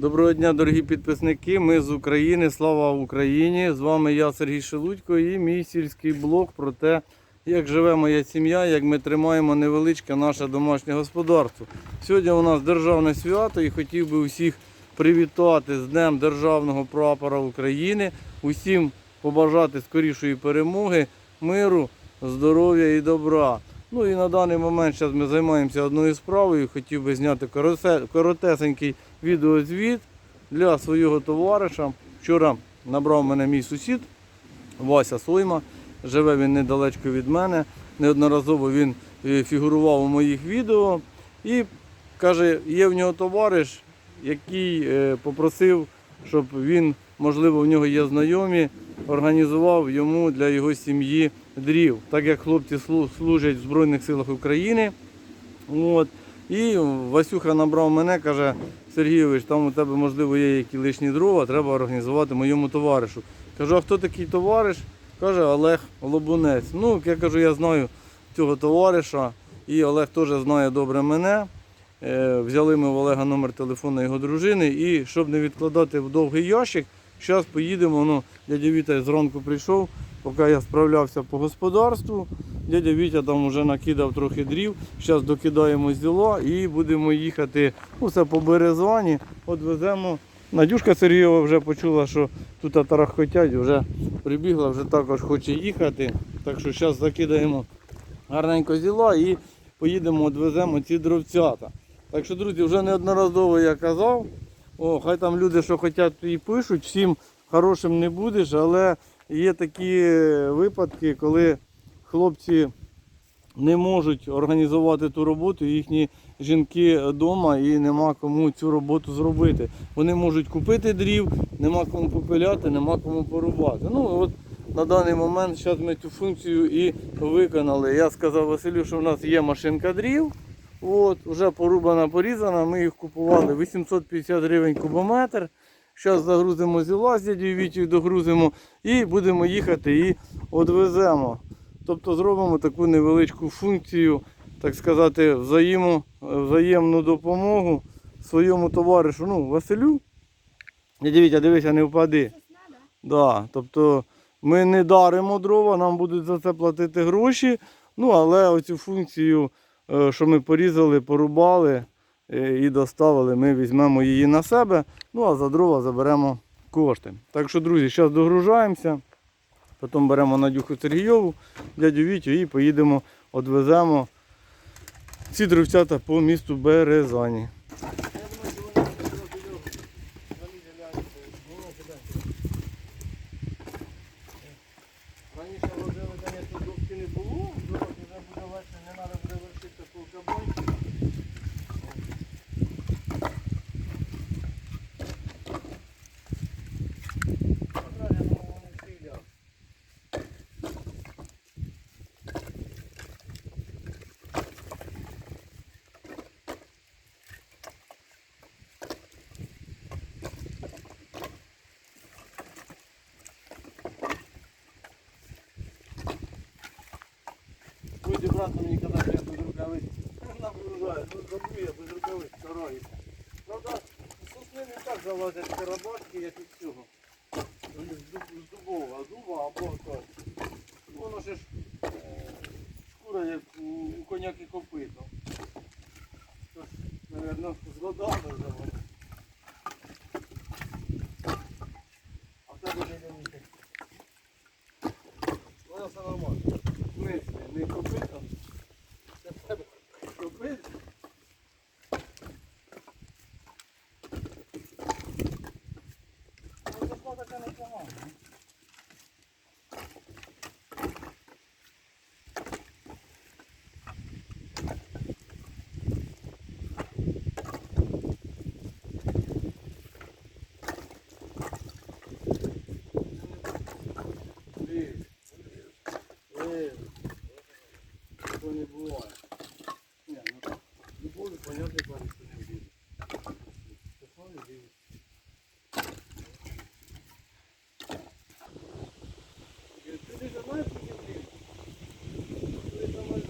Доброго дня, дорогі підписники. Ми з України. Слава Україні! З вами я, Сергій Шелудько, і мій сільський блог про те, як живе моя сім'я, як ми тримаємо невеличке наше домашнє господарство. Сьогодні у нас державне свято і хотів би усіх привітати з Днем Державного прапора України, усім побажати скорішої перемоги, миру, здоров'я і добра. Ну і на даний момент зараз ми займаємося одною справою. Хотів би зняти коротесенький відеозвіт для свого товариша. Вчора набрав мене мій сусід Вася Сойма. Живе він недалечко від мене. Неодноразово він е, фігурував у моїх відео. І каже, є в нього товариш, який е, попросив, щоб він, можливо, в нього є знайомі, організував йому для його сім'ї дрів, так як хлопці служать в Збройних силах України. От. І Васюха набрав мене, каже, Сергійович, там у тебе, можливо, є які лишні дрова, треба організувати моєму товаришу. Кажу, а хто такий товариш? Каже Олег Лобунець. Ну, я кажу, я знаю цього товариша, і Олег теж знає добре мене. Е, Взяли ми в Олега номер телефону його дружини, і щоб не відкладати в довгий ящик, зараз поїдемо. Ну, дядя Віта зранку прийшов, поки я справлявся по господарству. Дядя Вітя там вже накидав трохи дрів. Зараз докидаємо зіло і будемо їхати усе по березані. От. Надюшка Сергієва вже почула, що тут тарахкотять, вже прибігла, вже також хоче їхати. Так що зараз закидаємо гарненько зіла і поїдемо, відвеземо ці дровцята. Так що, друзі, вже неодноразово я казав. О, хай там люди, що хочуть, і пишуть, всім хорошим не будеш, але є такі випадки, коли хлопці не можуть організувати ту роботу, їхні жінки вдома і нема кому цю роботу зробити. Вони можуть купити дрів, нема кому попиляти, нема кому порубати. Ну от на даний момент зараз ми цю функцію і виконали. Я сказав Василю, що в нас є машинка дрів. От, вже порубана, порізана. Ми їх купували 850 гривень кубометр. Зараз загрузимо зіла з дядю Вітю, догрузимо і будемо їхати і відвеземо. Тобто зробимо таку невеличку функцію, так сказати, взаємо, взаємну допомогу своєму товаришу, ну, Василю. Дядя Вітя, дивися, не впади. Да, тобто ми не даримо дрова, нам будуть за це платити гроші. Ну, але оцю функцію, е, що ми порізали, порубали е, і доставили, ми візьмемо її на себе. Ну а за дрова заберемо кошти. Так що, друзі, зараз догружаємося. Потім беремо Надюху Сергійову, дядю Вітю і поїдемо, відвеземо ці дровцята по місту Березані. Раніше возили, звісно, дубки не було, зараз вже буде легше, не треба буде вершити по кабанці. Я думаю, вони стріляють. Будете мені казати, що я без рукавиць. Можна вигружає, ну забув я без рукавиць, стараюся. Правда, сосни не так залазять карабашки, як і цього. З, дуб, з дубового, дуба або так. Воно ще ж е, шкура як у, коняки копито. Тож, мабуть, з годами вже воно. А в тебе не дивіться. Воно все нормально. В смислі, не копито. Це в тебе копито. Ну, зашла така непогана. Блін. Блін. Такого не буває. Ні, ну так. Любові, понятно, парень, що не буде. Такого не буде. Ти не знаєш, скільки блін? Ти самоліт.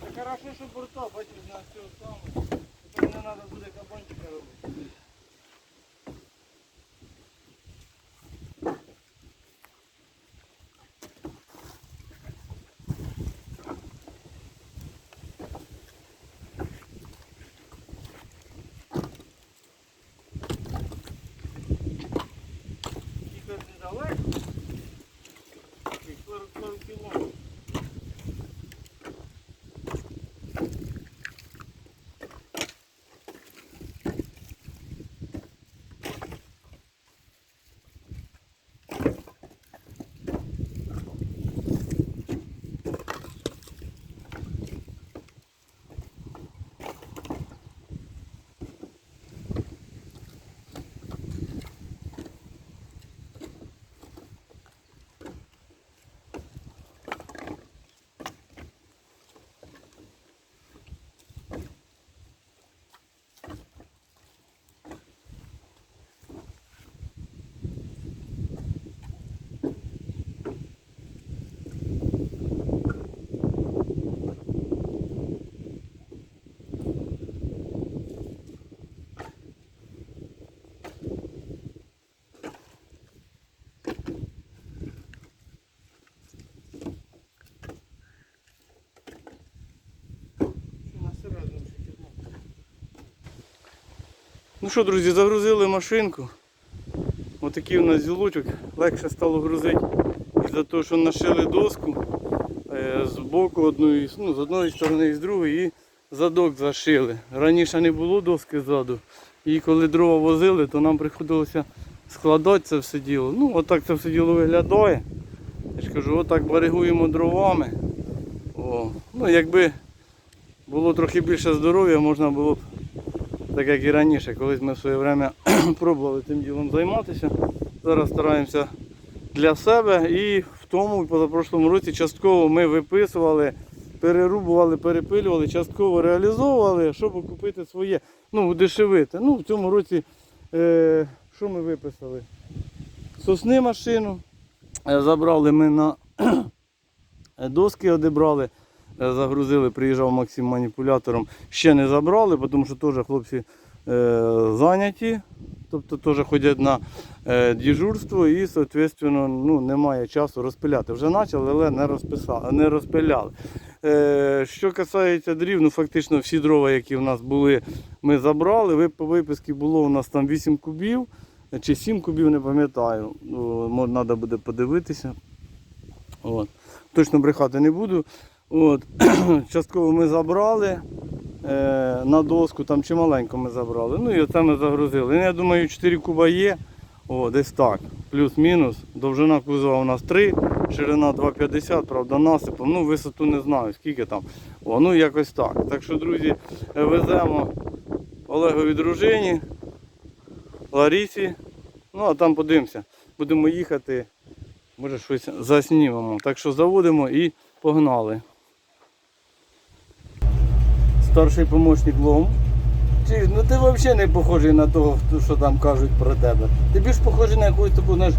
Так хорошо, що борта, бачиш, на все саме. треба буде кабанчика робити. Ну що, друзі, загрузили машинку. Отакий у нас зілочок. Легше стало грузити. І за те, що нашили доску е, з боку одної, ну, з одної сторони і з другої, і задок зашили. Раніше не було доски ззаду. І коли дрова возили, то нам приходилося складати це все діло. Ну, отак це все діло виглядає. Я ж кажу, отак баригуємо дровами. О, ну, якби було трохи більше здоров'я, можна було б так як і раніше, колись ми в своє время пробували цим ділом займатися. Зараз стараємося для себе і в тому і позапрошлому році частково ми виписували, перерубували, перепилювали, частково реалізовували, щоб купити своє, ну, удешевити. Ну, в цьому році е, що ми виписали? Сосни машину. Е, Забрали ми на доски одібрали, загрузили, приїжджав Максим маніпулятором. Ще не забрали, тому що теж хлопці е, зайняті, тобто теж ходять на е, дежурство і, соответственно, ну, немає часу розпиляти. Вже почали, але не, розписали, не розпиляли. Е, що касається дрів, ну фактично всі дрова, які в нас були, ми забрали. По виписці було у нас там 8 кубів чи 7 кубів, не пам'ятаю. Треба буде подивитися. От. Точно брехати не буду. От. Частково ми забрали е, на доску, там чималенько ми забрали. Ну і оце ми загрузили. Ну, Я думаю, 4 куба є. О, десь так. Плюс-мінус. Довжина кузова у нас 3, ширина 2,50, правда, насипом. Ну, висоту не знаю, скільки там. О, ну якось так. Так що, друзі, е, веземо Олегові дружині, Ларісі. Ну, а там подивимося. Будемо їхати. Може щось заснімемо. Так що заводимо і погнали. Старший помощник лом. Ну ти взагалі не похожий на того, що там кажуть про тебе. Ти більш похожий на якусь таку, знаєш,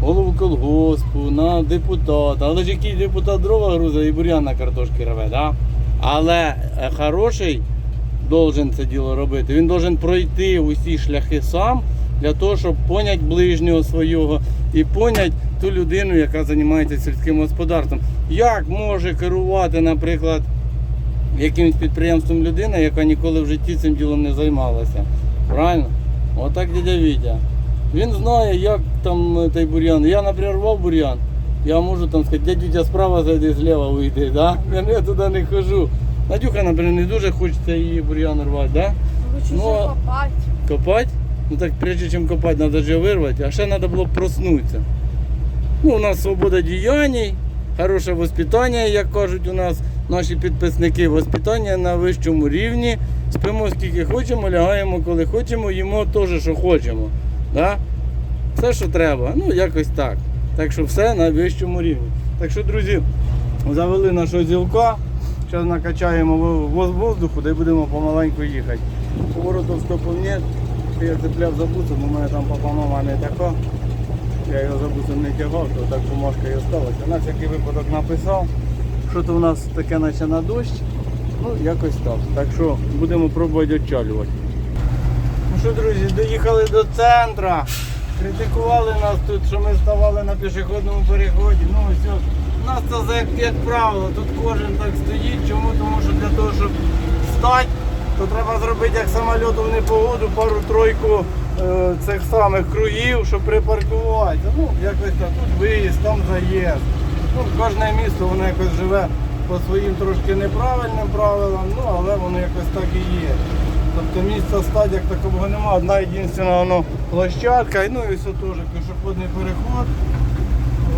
голову колгоспу, на депутата. Але ж який депутат дрова грузить і бур'ян на картошки рве, да? Але е, хороший должен це діло робити. Він должен пройти усі шляхи сам для того, щоб поняти ближнього свого і поняти ту людину, яка займається сільським господарством. Як може керувати, наприклад, якимось підприємством людина, яка ніколи в житті цим ділом не займалася. Правильно? Отак дядя Вітя. Він знає, як там е, той бур'ян. Я, наприклад, рвав бур'ян. Я можу там сказати, дядя Вітя справа зайди, зліва вийди, да? Я, туди не хожу. Надюха, наприклад, не дуже хочеться її бур'ян рвати, да? Хочу Ну, вже а- копати. Копать? Ну так прежде чем копать, надо же вырвать. А ще треба було б проснутися. Ну, у нас свобода діянь, хороше воспитання, як кажуть у нас наші підписники. Воспитання на вищому рівні. Спимо скільки хочемо, лягаємо коли хочемо, їмо теж, що хочемо. Да? Все, що треба. Ну, якось так. Так що все на вищому рівні. Так що, друзі, завели нашого зілка. Зараз накачаємо воздуху, де будемо помаленьку їхати. Поворотов стопив. Я цепляв за бусом, у мене там папа мама не така. Я його за бусом не тягав, то так бумажка і осталася. У нас який випадок написав, що то у нас таке наче на дощ. Ну, якось так. Так що будемо пробувати відчалювати. Ну що, друзі, доїхали до центра. Критикували нас тут, що ми ставали на пішохідному переході. Ну от. У нас це як, як правило, тут кожен так стоїть. Чому? Тому що для того, щоб стати, то треба зробити як самольоту в непогоду, пару-тройку е, цих самих кругів, щоб припаркуватися. Ну, якось так. Тут виїзд, там заїзд. Ну, кожне місто воно якось живе по своїм трошки неправильним правилам, ну але воно якось так і є. Тобто місця стадь як такого немає, одна єдина воно площадка, ну і все теж пішохідний переход.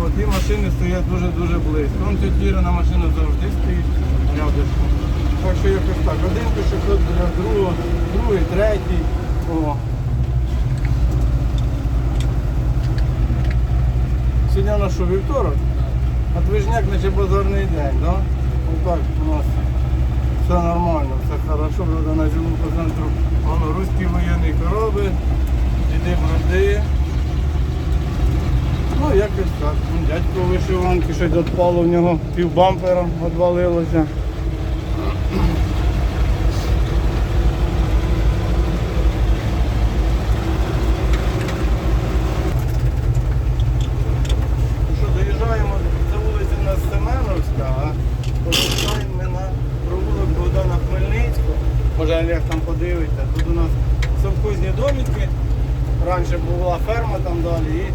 От, і машини стоять дуже-дуже близько. Вон Ірина машина завжди стоїть рядышком. Так що якось так. Один пішохід біля другий, третій. О. Сьогодні на що, вівторок? А движняк наче базарний день, да? Отак у нас все нормально, все хорошо, правда на живу по центру воно руські воєнні короби, діди броди. Ну якось так. Ну, Дядько вишиванки щось відпало в нього, пів бампера відвалилося. Ну що, доїжджаємо, це вулиця у нас Семеновська, а повертаємо ми на провулок Богдана Хмельницького. Може Олег там подивиться. Тут у нас совхозні домики. Раніше була ферма там далі і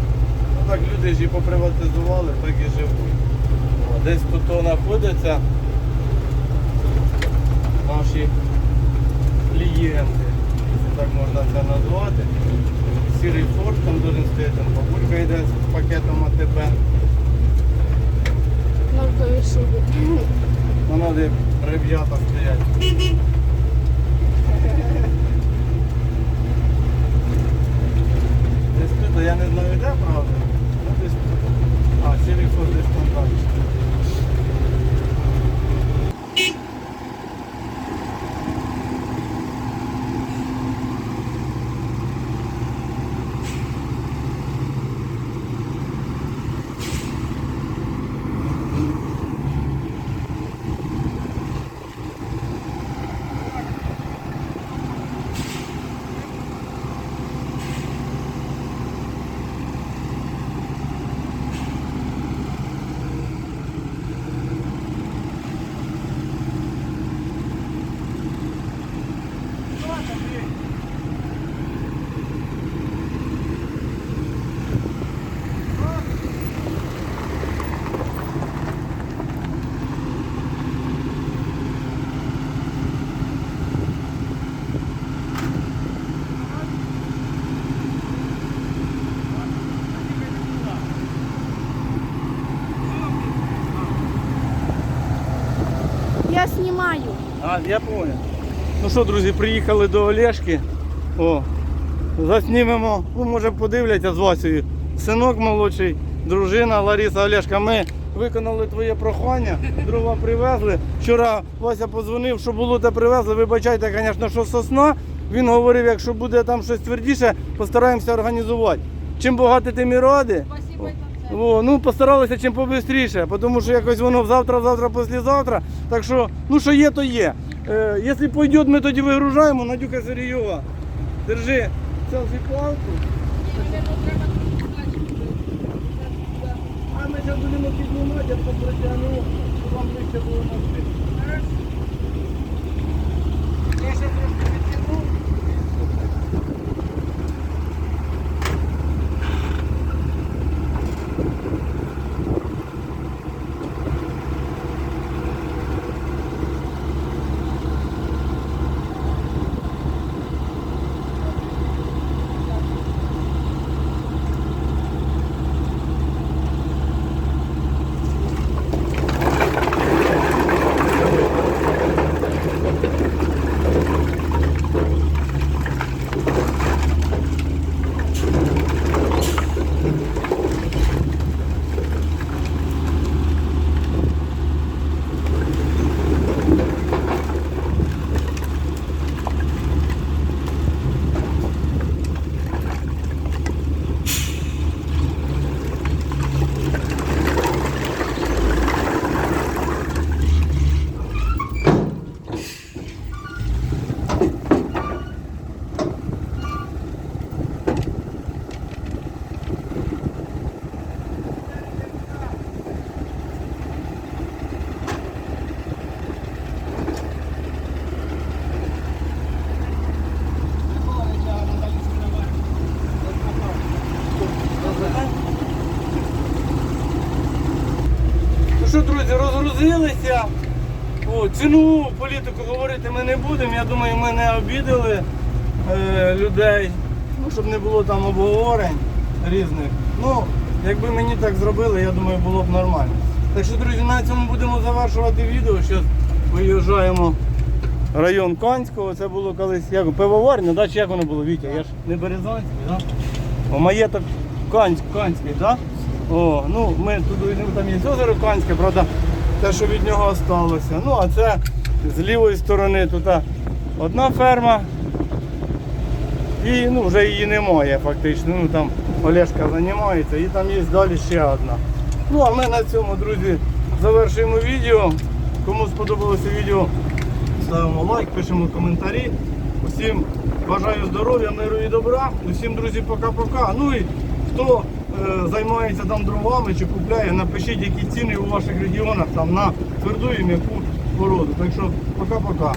ну, так люди ж і поприватизували, так і живуть. О, Десь тут то знаходяться наші клієнти, якщо так можна назвати. Сірий форт там стоїть, там бабулька йде з пакетом АТБ. Норкові шуби. Вона де ребята стоять. Десь тут, я не знаю де, правда. Ну, десь тут. А, телефон десь там далі. Я знімаю. А, я понял. Ну що, друзі, приїхали до Олешки. О, заснімемо, ну, може подивляться з Васею. Синок молодший, дружина Лариса Олешка. Ми виконали твоє прохання, дрова привезли. Вчора Вася подзвонив, що було те привезли. Вибачайте, звісно, що сосна. Він говорив, якщо буде там щось твердіше, постараємося організувати. Чим багато тим і ради. О, ну постаралися чим побистріше, тому що якось воно завтра, завтра, післязавтра. Так що, ну що є, то є. Е, якщо пойде, ми тоді вигружаємо, Надюка Сергійова. Держи селфі-плавку. А ми зараз будемо піднімати, я протягну, щоб вам ближче було носити. Я ще трошки відтягну. Ціну політику говорити ми не будемо. Я думаю, ми не обідали е, людей, ну, щоб не було там обговорень різних. Ну, якби мені так зробили, я думаю, було б нормально. Так що, друзі, на цьому будемо завершувати відео. Зараз виїжджаємо район Канського. Це було колись як пивоварня, да? чи як воно було, Вітя? Я ж не Березанський, да? О, маєток Канськ, Канський? Да? О, ну ми йдемо, там є озеро Канське, правда, те, що від нього залишилося. Ну, а це з лівої сторони тут одна ферма. І ну, вже її немає фактично. Ну там Олешка займається і там є далі ще одна. Ну а ми на цьому, друзі, завершуємо відео. Кому сподобалося відео, ставимо лайк, пишемо коментарі. Усім бажаю здоров'я, миру і добра. Усім, друзі, пока-пока. Ну і хто займається там дровами чи купляє, напишіть, які ціни у ваших регіонах там на тверду і м'яку породу. Так що пока-пока.